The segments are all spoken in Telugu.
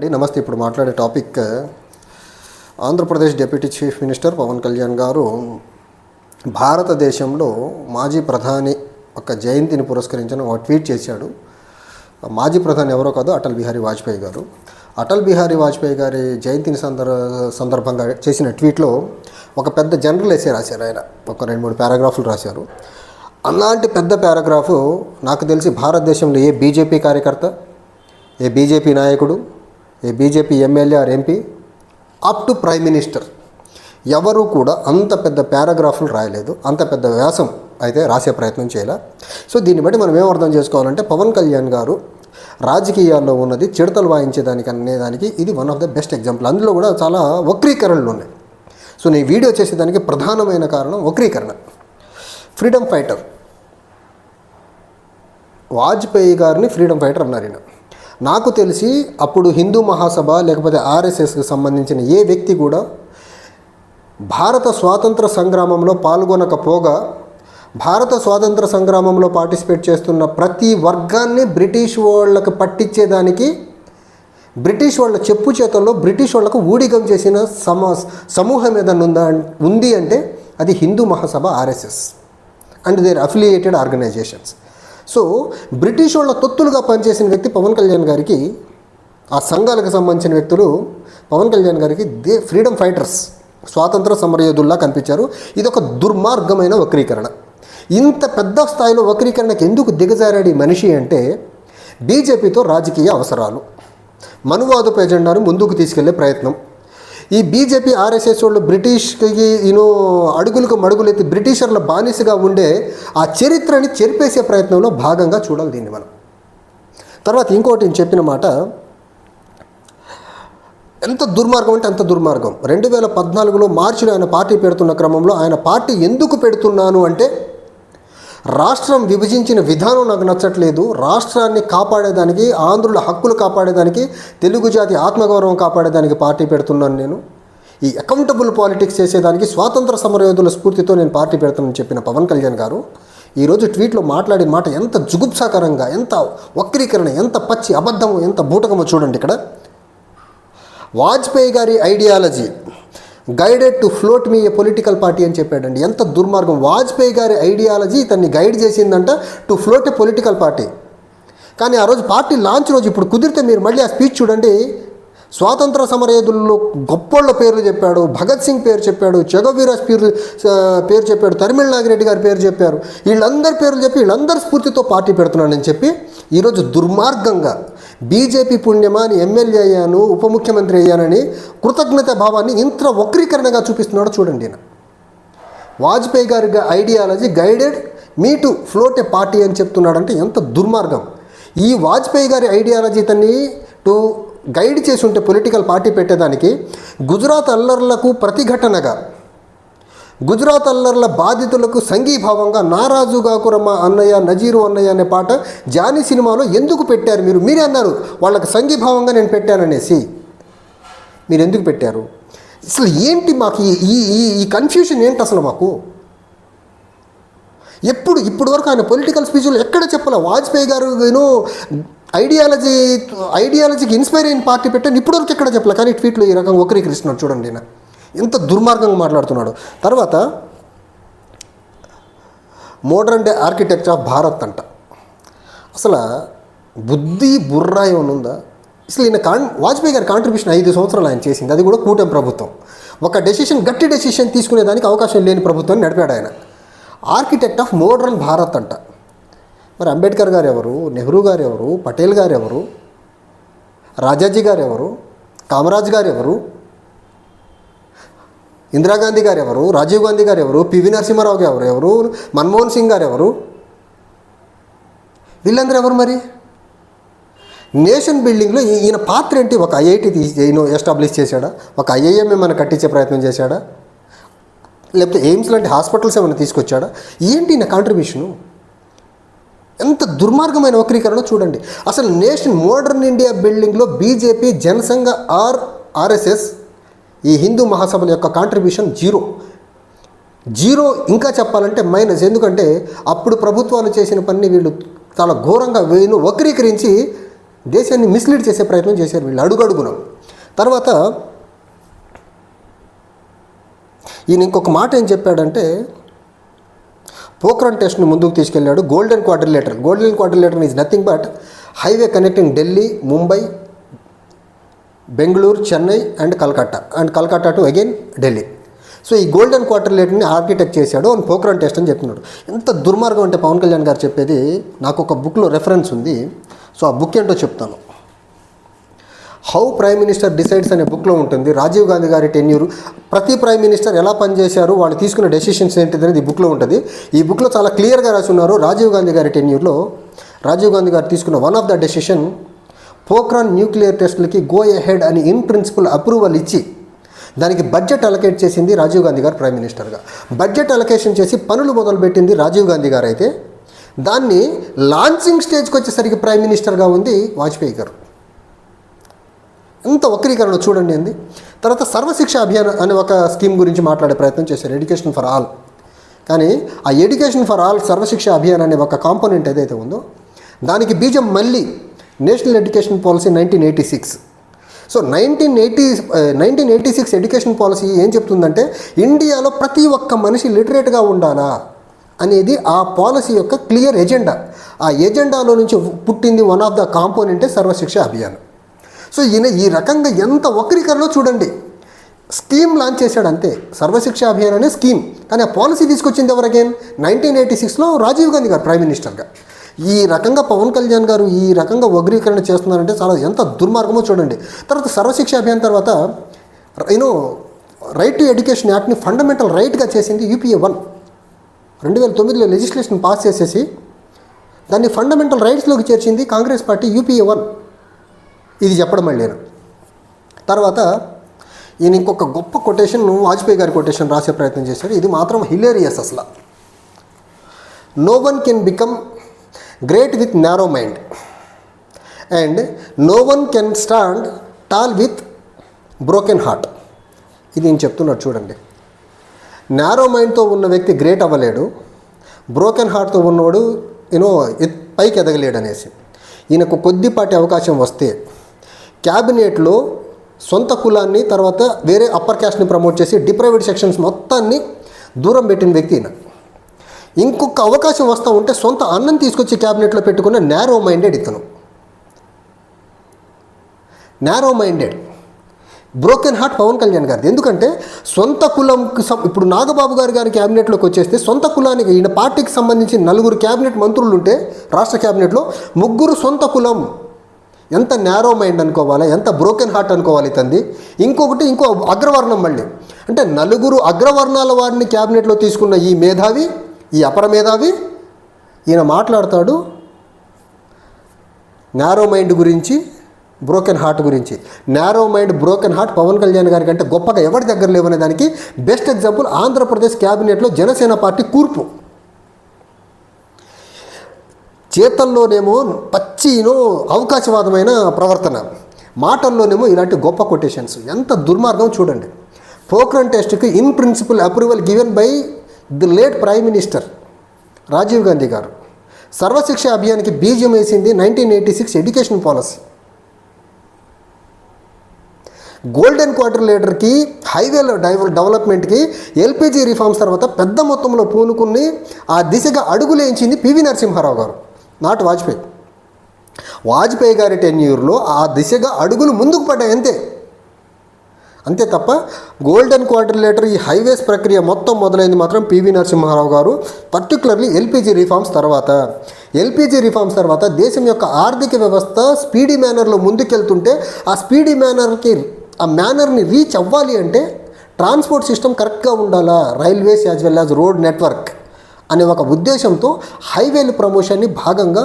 అండి. నమస్తే ఇప్పుడు మాట్లాడే topic Andhra Pradesh deputy chief minister Pawan Kalyan గారు భారతదేశంలో మాజీ ప్రధాని ఒక జయంతిని పురస్కరించిన ఒక ట్వీట్ చేశాడు. మాజీ ప్రధాని ఎవరో కాదు అటల్ బిహారీ వాజ్పేయి గారు. అటల్ బిహారీ వాజ్పేయి గారి జయంతిని సందర్ సందర్భంగా చేసిన ట్వీట్లో ఒక పెద్ద జనరల్ ఎస్సే రాశారు ఆయన. ఒక రెండు మూడు పారాగ్రాఫ్లు రాశారు. అలాంటి పెద్ద పారాగ్రాఫ్ నాకు తెలిసి భారతదేశంలో ఏ బీజేపీ కార్యకర్త ఏ బీజేపీ నాయకుడు ఏ BJP MLA or MP up to prime minister ఎవరు కూడా అంత పెద్ద పారాగ్రాఫ్లు రాయలేదు. అంత పెద్ద వ్యాసం అయితే రాసే ప్రయత్నం చేయాల. సో దీన్ని బట్టి మనం ఏం అర్థం చేసుకోవాలంటే పవన్ కళ్యాణ్ గారు రాజకీయాల్లో ఉన్నది చిడతలు వాయించేదానికి అనేదానికి ఇది one of the best example అందులో కూడా చాలా వక్రీకరణలు ఉన్నాయి. సో నేను వీడియో చేసేదానికి ప్రధానమైన కారణం వక్రీకరణ. ఫ్రీడమ్ ఫైటర్ వాజ్పేయి గారిని ఫ్రీడమ్ ఫైటర్ అన్నారు ఈయన. నాకు తెలిసి అప్పుడు హిందూ మహాసభ లేకపోతే ఆర్ఎస్ఎస్కి సంబంధించిన ఏ వ్యక్తి కూడా భారత స్వాతంత్ర సంగ్రామంలో పాల్గొనకపోగా భారత స్వాతంత్ర సంగ్రామంలో పార్టిసిపేట్ చేస్తున్న ప్రతి వర్గాన్ని బ్రిటిష్ వాళ్ళకి పట్టించేదానికి బ్రిటిష్ వాళ్ళ చెప్పు చేతల్లో బ్రిటిష్ వాళ్ళకు ఊడిగం చేసిన సమ సమూహం ఏదైనా ఉందా ఉంది అంటే అది Hindu Mahasabha RSS. And their affiliated organisations so British వాళ్ళ తొత్తులుగా పనిచేసిన వ్యక్తి పవన్ కళ్యాణ్ గారికి ఆ సంఘాలకు సంబంధించిన వ్యక్తులు పవన్ కళ్యాణ్ గారికి దే ఫ్రీడమ్ ఫైటర్స్ స్వాతంత్ర సమరయోధుల్లా కనిపించారు. ఇది ఒక దుర్మార్గమైన వక్రీకరణ. ఇంత పెద్ద స్థాయిలో వక్రీకరణకు ఎందుకు దిగజారాడు ఈ మనిషి అంటే బీజేపీతో రాజకీయ అవసరాలు. మనువాదపు ఎజెండాను ముందుకు తీసుకెళ్ళే ప్రయత్నం. ఈ బీజేపీ ఆర్ఎస్ఎస్ వాళ్ళు బ్రిటిష్కి యూనో అడుగులకు మడుగులెత్తి బ్రిటిషర్ల బానిసగా ఉండే ఆ చరిత్రని చెరిపేసే ప్రయత్నంలో భాగంగా చూడాలి దీన్ని మనం. తర్వాత ఇంకోటి నేను చెప్పిన మాట ఎంత దుర్మార్గం అంటే అంత దుర్మార్గం. రెండు వేల పద్నాలుగులో మార్చిలో ఆయన పార్టీ పెడుతున్న క్రమంలో ఆయన పార్టీ ఎందుకు పెడుతున్నాను అంటే రాష్ట్రం విభజించిన విధానం నాకు నచ్చట్లేదు. రాష్ట్రాన్ని కాపాడేదానికి ఆంధ్రుల హక్కులు కాపాడేదానికి తెలుగు జాతి ఆత్మగౌరవం కాపాడేదానికి పార్టీ పెడుతున్నాను నేను. ఈ అకౌంటబుల్ పాలిటిక్స్ చేసేదానికి స్వాతంత్ర సమరయోధుల స్ఫూర్తితో నేను పార్టీ పెడతానని చెప్పిన పవన్ కళ్యాణ్ గారు ఈరోజు ట్వీట్లో మాట్లాడిన మాట ఎంత జుగుప్సాకరంగా ఎంత వక్రీకరణ ఎంత పచ్చి అబద్ధము ఎంత బూటకమో చూడండి ఇక్కడ. వాజ్పేయి గారి ideology guided to float me a political party అని చెప్పాడండి. ఎంత దుర్మార్గం. వాజ్పేయి గారి ఐడియాలజీ ఇతన్ని గైడ్ చేసిందంట to float a political party కానీ ఆ రోజు పార్టీ లాంచ్ రోజు ఇప్పుడు కుదిరితే మీరు మళ్ళీ ఆ స్పీచ్ చూడండి. స్వాతంత్ర సమరయోధుల్లో గొప్పోళ్ళ పేర్లు చెప్పాడు భగత్ సింగ్ పేరు చెప్పాడు జగవీరాజ్ పేరు పేరు చెప్పాడు తరిమిళ నాగిరెడ్డి గారి పేరు చెప్పారు. వీళ్ళందరి పేర్లు చెప్పి వీళ్ళందరి స్ఫూర్తితో పార్టీ పెడుతున్నానని చెప్పి ఈరోజు దుర్మార్గంగా బీజేపీ పుణ్యమా అని ఎమ్మెల్యే అయ్యాను ఉప ముఖ్యమంత్రి అయ్యానని కృతజ్ఞత భావాన్ని ఇంత వక్రీకరణగా చూపిస్తున్నాడో చూడండి ఈయన. వాజ్పేయి గారి ideology guided me to float a party అని చెప్తున్నాడంటే ఎంత దుర్మార్గం. ఈ వాజ్పేయి గారి ఐడియాలజీ తన్ని టు గైడ్ చేసి ఉంటే పొలిటికల్ పార్టీ పెట్టేదానికి గుజరాత్ అల్లర్లకు ప్రతిఘటనగా గుజరాత్ అల్లర్ల బాధితులకు సంఘీభావంగా నారాజు గాకురమ్మ అన్నయ్య నజీరు అన్నయ్య అనే పాట జానీ సినిమాలో ఎందుకు పెట్టారు మీరు? మీరే అన్నారు. వాళ్ళకి సంఘీభావంగా నేను పెట్టాననేసి. మీరు ఎందుకు పెట్టారు? అసలు ఏంటి మాకు ఈ ఈ ఈ- ఈ కన్ఫ్యూషన్ ఏంటి అసలు మాకు? ఎప్పుడు ఇప్పటి వరకు ఆయన పొలిటికల్ స్పీచ్లు ఎక్కడ చెప్పలే? వాజ్పేయి గారు నేను ఐడియాలజీ ఐడియాలజీకి ఇన్స్పైర్ అయిన పార్టీ పెట్టాను. ఇప్పటివరకు ఎక్కడ చెప్పలే? కానీ ట్వీట్లో ఈ రకంగా కృష్ణ చూడండి నేను ఇంత దుర్మార్గంగా మాట్లాడుతున్నాడు. తర్వాత modern day architecture of Bharat అంట. అసలు బుద్ధి బుర్ర ఏమైనా ఉందా? అసలు ఈయన కాన్ వాజ్పేయి గారి కాంట్రిబ్యూషన్ ఐదు సంవత్సరాలు ఆయన చేసింది. అది కూడా కూటమి ప్రభుత్వం. ఒక డెసిషన్ గట్టి డెసిషన్ తీసుకునేదానికి అవకాశం లేని ప్రభుత్వాన్ని నడిపాడు ఆయన. ఆర్కిటెక్ట్ ఆఫ్ మోడర్న్ భారత్ అంట. మరి అంబేద్కర్ గారు ఎవరు? నెహ్రూ గారు ఎవరు? పటేల్ గారు ఎవరు? రాజాజీ గారు ఎవరు? కామరాజ్ గారు ఎవరు? ఇందిరాగాంధీ గారు ఎవరు రాజీవ్ గాంధీ గారు ఎవరు పివి నరసింహారావు గారు ఎవరు? మన్మోహన్ సింగ్ గారు ఎవరు? వీళ్ళందరూ ఎవరు మరి? నేషన్ బిల్డింగ్లో ఈయన పాత్ర ఏంటి? ఒక ఐఐటి తీసి ఎస్టాబ్లిష్ చేశాడా? ఒక ఐఐఎం ఏమైనా కట్టించే ప్రయత్నం చేశాడా? లేకపోతే ఎయిమ్స్ లాంటి హాస్పిటల్స్ ఏమైనా తీసుకొచ్చాడా? ఏంటి ఈయన కాంట్రిబ్యూషను ఎంత దుర్మార్గమైన వక్రీకరణ చూడండి. అసలు నేషన్ మోడర్న్ ఇండియా బిల్డింగ్లో బీజేపీ జనసంఘ ఆర్ ఆర్ఎస్ఎస్ ఈ హిందూ మహాసభల యొక్క కాంట్రిబ్యూషన్ జీరో జీరో ఇంకా చెప్పాలంటే మైనస్ ఎందుకంటే అప్పుడు ప్రభుత్వాలు చేసిన పని వీళ్ళు చాలా ఘోరంగా వీళ్ళు వక్రీకరించి దేశాన్ని మిస్లీడ్ చేసే ప్రయత్నం చేశారు వీళ్ళు అడుగడుగున. తర్వాత ఈయన ఇంకొక మాట ఏం చెప్పాడంటే పోక్రాన్ టెస్ట్ను ముందుకు తీసుకెళ్ళాడు golden quadrilateral. Golden quadrilateral is nothing but highway connecting Delhi Mumbai Bengaluru Chennai and Calcutta. And Calcutta to again Delhi. So ఈ గోల్డెన్ క్వార్టర్లేట్ని ఆర్కిటెక్ట్ చేశాడు. అని పోక్రాన్ టెస్ట్ అని చెప్తున్నాడు. ఎంత దుర్మార్గం అంటే పవన్ కళ్యాణ్ గారు చెప్పేది నాకు ఒక బుక్లో రెఫరెన్స్ ఉంది. సో ఆ బుక్ ఏంటో చెప్తాను. హౌ ప్రైమ్ మినిస్టర్ డిసైడ్స్ అనే బుక్లో ఉంటుంది రాజీవ్ గాంధీ గారి టెన్యూర్ ప్రతి ప్రైమ్ మినిస్టర్ ఎలా పనిచేశారు వాళ్ళు తీసుకున్న డెసిషన్స్ ఏంటిది అనేది ఈ బుక్లో ఉంటుంది. ఈ బుక్లో చాలా క్లియర్గా రాసి ఉన్నారు రాజీవ్ గాంధీ గారి టెన్యూర్లో రాజీవ్ గాంధీ గారు తీసుకున్న one of the decision Pokhran nuclear టెస్టులకి go ahead అని ఇన్ ప్రిన్సిపల్ అప్రూవల్ ఇచ్చి దానికి బడ్జెట్ అలకేట్ చేసింది రాజీవ్ గాంధీ గారు ప్రైమ్ మినిస్టర్గా. బడ్జెట్ అలొకేషన్ చేసి పనులు మొదలుపెట్టింది రాజీవ్ గాంధీ గారు అయితే దాన్ని లాంచింగ్ స్టేజ్కి వచ్చేసరికి ప్రైమ్ మినిస్టర్గా ఉంది వాజ్పేయి గారు. ఎంత వక్రీకరణ చూడండి అంది. తర్వాత సర్వశిక్ష అభియాన్ అనే ఒక స్కీమ్ గురించి మాట్లాడే ప్రయత్నం చేశారు ఎడ్యుకేషన్ ఫర్ ఆల్ కానీ ఆ education for all Sarva Shiksha Abhiyan అనే ఒక కాంపోనెంట్ ఏదైతే ఉందో దానికి బీజం మళ్ళీ national education policy nineteen eighty six. So nineteen eighty nineteen eighty six education policy ఏం చెప్తుందంటే ఇండియాలో ప్రతి ఒక్క మనిషి లిటరేట్గా ఉండాలా అనేది ఆ పాలసీ యొక్క క్లియర్ ఎజెండా. ఆ ఎజెండాలో నుంచి పుట్టింది వన్ ఆఫ్ ద కాంపోనెంటే సర్వశిక్ష అభియాన్. సో ఈయన ఈ రకంగా ఎంత వక్రీకరణలో చూడండి. స్కీమ్ లాంచ్ చేశాడు అంతే. సర్వశిక్ష అభియాన్ అనే స్కీమ్. కానీ ఆ పాలసీ తీసుకొచ్చింది ఎవరికైన్ నైన్టీన్ ఎయిటీ సిక్స్లో రాజీవ్ గాంధీ గారు ప్రైమ్ మినిస్టర్గా. ఈ రకంగా పవన్ కళ్యాణ్ గారు ఈ రకంగా వగ్రీకరణ చేస్తున్నారంటే చాలా ఎంత దుర్మార్గమో చూడండి. తర్వాత సర్వశిక్ష అభియాన్ తర్వాత you know right to education యాక్ట్ని fundamental రైట్గా చేసింది యూపీఏ వన్ రెండు వేల తొమ్మిదిలో లెజిస్లేషన్ పాస్ చేసేసి దాన్ని ఫండమెంటల్ రైట్స్లోకి చేర్చింది కాంగ్రెస్ పార్టీ యూపీఏ వన్ ఇది చెప్పడం మళ్ళీ తర్వాత ఈయన ఇంకొక గొప్ప కొటేషన్ వాజ్పేయి గారి కొటేషన్ రాసే ప్రయత్నం చేశారు ఇది మాత్రం హిలేరియస్ అసలు. No one can become great with narrow mind and no one can stand tall with broken heart ఇది నేను చెప్తున్నాడు చూడండి. నారో మైండ్తో ఉన్న వ్యక్తి గ్రేట్ అవ్వలేడు. బ్రోకెన్ హార్ట్తో ఉన్నవాడు యూనో పైకి ఎదగలేడు అనేసి. ఈయనకు కొద్దిపాటి అవకాశం వస్తే క్యాబినెట్లో సొంత కులాన్ని తర్వాత వేరే అప్పర్ క్యాస్ట్ని ప్రమోట్ చేసి డిప్రైవేట్ సెక్షన్స్ మొత్తాన్ని దూరం పెట్టిన వ్యక్తి ఈయన. ఇంకొక అవకాశం వస్తూ ఉంటే సొంత అన్నం తీసుకొచ్చి క్యాబినెట్లో పెట్టుకున్న నేరో మైండెడ్ ఇతను. Narrow minded broken heart Pawan Kalyan గారిది. ఎందుకంటే సొంత కులంకి ఇప్పుడు నాగబాబు గారు గారి క్యాబినెట్లోకి వచ్చేస్తే సొంత కులానికి ఈయన పార్టీకి సంబంధించి నలుగురు క్యాబినెట్ మంత్రులు ఉంటే రాష్ట్ర క్యాబినెట్లో ముగ్గురు సొంత కులం. ఎంత నేరో మైండ్ అనుకోవాలా? ఎంత బ్రోకెన్ హార్ట్ అనుకోవాలి తంది ఇంకొకటి ఇంకో అగ్రవర్ణం మళ్ళీ. అంటే నలుగురు అగ్రవర్ణాల వారిని క్యాబినెట్లో తీసుకున్న ఈ మేధావి ఈ అపర మేధావి ఈయన మాట్లాడతాడు నారో మైండ్ గురించి బ్రోకెన్ హార్ట్ గురించి. Narrow mind broken heart Pawan Kalyan గారి కంటే గొప్పగా ఎవరి దగ్గర లేవనే దానికి బెస్ట్ ఎగ్జాంపుల్ ఆంధ్రప్రదేశ్ క్యాబినెట్లో జనసేన పార్టీ కూర్పు. చేతల్లోనేమో పచ్చినో అవకాశవాదమైన ప్రవర్తన. మాటల్లోనేమో ఇలాంటి గొప్ప కొటేషన్స్ ఎంత దుర్మార్గం చూడండి. పోక్రన్ టెస్ట్కి in principle approval given by the late prime minister Rajiv Gandhi గారు. సర్వశిక్ష అభియాన్కి బీజం వేసింది nineteen eighty six education policy. Golden quarter లీడర్కి హైవేల డైవర్ డెవలప్మెంట్కి ఎల్పిజి రిఫార్మ్స్ తర్వాత పెద్ద మొత్తంలో పూనుకుని ఆ దిశగా అడుగులేయించింది పివి నరసింహారావు గారు నాట్ వాజ్పేయి. వాజ్పేయి గారి టెన్యూర్లో ఆ దిశగా అడుగులు ముందుకు పడ్డాయి అంతే. అంతే తప్ప గోల్డెన్ క్వార్టర్లేటర్ ఈ హైవేస్ ప్రక్రియ మొత్తం మొదలైంది మాత్రం పివి నరసింహారావు గారు పర్టికులర్లీ ఎల్పిజి రిఫార్మ్స్ తర్వాత. ఎల్పిజి రిఫార్మ్స్ తర్వాత దేశం యొక్క ఆర్థిక వ్యవస్థ స్పీడీ మేనర్లో ముందుకెళ్తుంటే ఆ స్పీడీ మేనర్కి ఆ మేనర్ని రీచ్ అవ్వాలి అంటే ట్రాన్స్పోర్ట్ సిస్టమ్ కరెక్ట్గా ఉండాలా? Railways as well as road network అనే ఒక ఉద్దేశంతో హైవేల ప్రమోషన్ని భాగంగా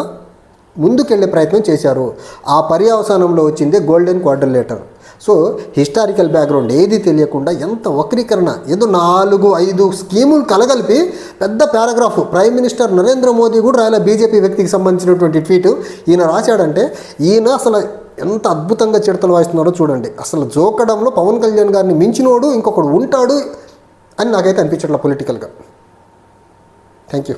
ముందుకెళ్ళే ప్రయత్నం చేశారు. ఆ పర్యవసానంలో వచ్చిందే golden quadrilateral so historical background ఏది తెలియకుండా ఎంత వక్రీకరణ ఏదో నాలుగు ఐదు స్కీములు కలగలిపి పెద్ద paragraph. Prime minister Narendra Modi కూడా రాయల బీజేపీ వ్యక్తికి సంబంధించినటువంటి ట్వీట్. ఈయన రాశాడంటే ఈయన అసలు ఎంత అద్భుతంగా చిడతలు వాయిస్తున్నాడో చూడండి. అసలు జోకడంలో పవన్ కళ్యాణ్ గారిని మించినోడు ఇంకొకడు ఉంటాడు అని నాకైతే అనిపించట్లా పొలిటికల్గా థ్యాంక్ యూ